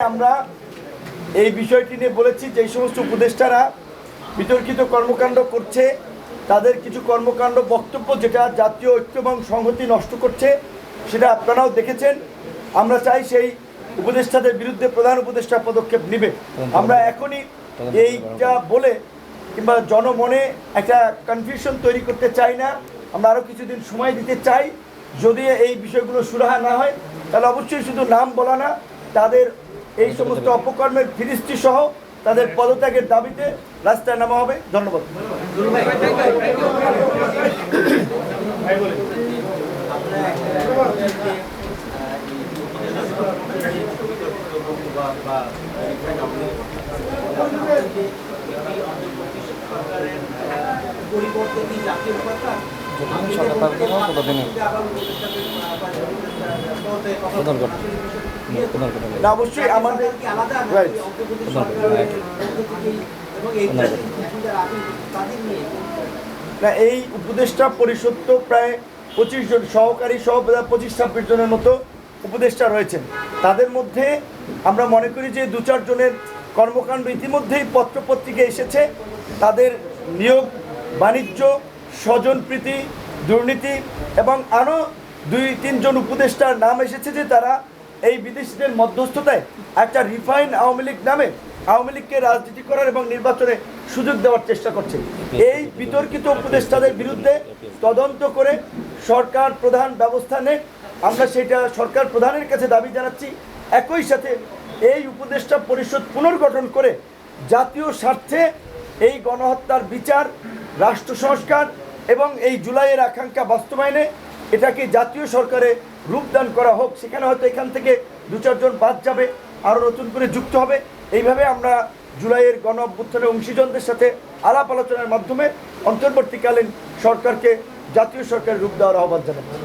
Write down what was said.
আমরা এই বিষয়টি নিয়ে বলেছি যে সমস্ত উপদেষ্টারা বিতর্কিত কর্মকাণ্ড করছে তাদের কিছু কর্মকাণ্ড বক্তব্য যেটা জাতীয় ঐক্য এবং সংহতি নষ্ট করছে সেটা আপনারাও দেখেছেন। আমরা চাই সেই উপদেষ্টাদের বিরুদ্ধে প্রধান উপদেষ্টা পদক্ষেপ নেবে। আমরা এখনই এইটা বলে কিংবা জনমনে একটা কনফিউশন তৈরি করতে চাই না। আমরা আরও কিছুদিন সময় দিতে চাই। যদি এই বিষয়গুলো সুরাহা না হয় তাহলে অবশ্যই শুধু নাম বলা না তাদের এই সমস্ত অপকর্মের ফিরিস্তি সহ তাদের পদত্যাগের দাবিতে রাস্তায় নামা হবে। ধন্যবাদ। পরিবর্তে কি জাতীয় সরকার না অবশ্যই না এই উপদেষ্টা পরিষদ তো প্রায় পঁচিশ জন সহকারী সহ পঁচিশ ছাব্বিশ জনের মতো উপদেষ্টা রয়েছেন। তাদের মধ্যে আমরা মনে করি যে দু চার জনের কর্মকাণ্ড ইতিমধ্যেই পত্রপত্রিকা এসেছে। তাদের নিয়োগ বাণিজ্য স্বজনপ্রীতি দুর্নীতি এবং আরও দুই তিনজন উপদেষ্টার নাম এসেছে যে তারা এই বিদেশিদের মধ্যস্থতায় একটা রিফাইন আওয়ামী লীগ নামে আওয়ামী লীগকে রাজনীতি করার এবং নির্বাচনে সুযোগ দেওয়ার চেষ্টা করছে। এই বিতর্কিত উপদেষ্টাদের বিরুদ্ধে তদন্ত করে সরকার প্রধান ব্যবস্থা নেয় আমরা সেটা সরকার প্রধানের কাছে দাবি জানাচ্ছি। একই সাথে এই উপদেষ্টা পরিষদ পুনর্গঠন করে জাতীয় স্বার্থে এই গণহত্যার বিচার, রাষ্ট্র সংস্কার এবং এই জুলাইয়ের আকাঙ্ক্ষা বাস্তবায়নে এটাকে জাতীয় সরকারে রূপদান করা হোক, সেখানে হয়তো এখান থেকে দু চারজন বাদ যাবে আরও নতুন করে যুক্ত হবে। এইভাবে আমরা জুলাইয়ের গণ অভ্যুত্থানের অংশীজনদের সাথে আলাপ আলোচনার মাধ্যমে অন্তর্বর্তীকালীন সরকারকে জাতীয় সরকারের রূপ দেওয়ার আহ্বান জানাচ্ছি।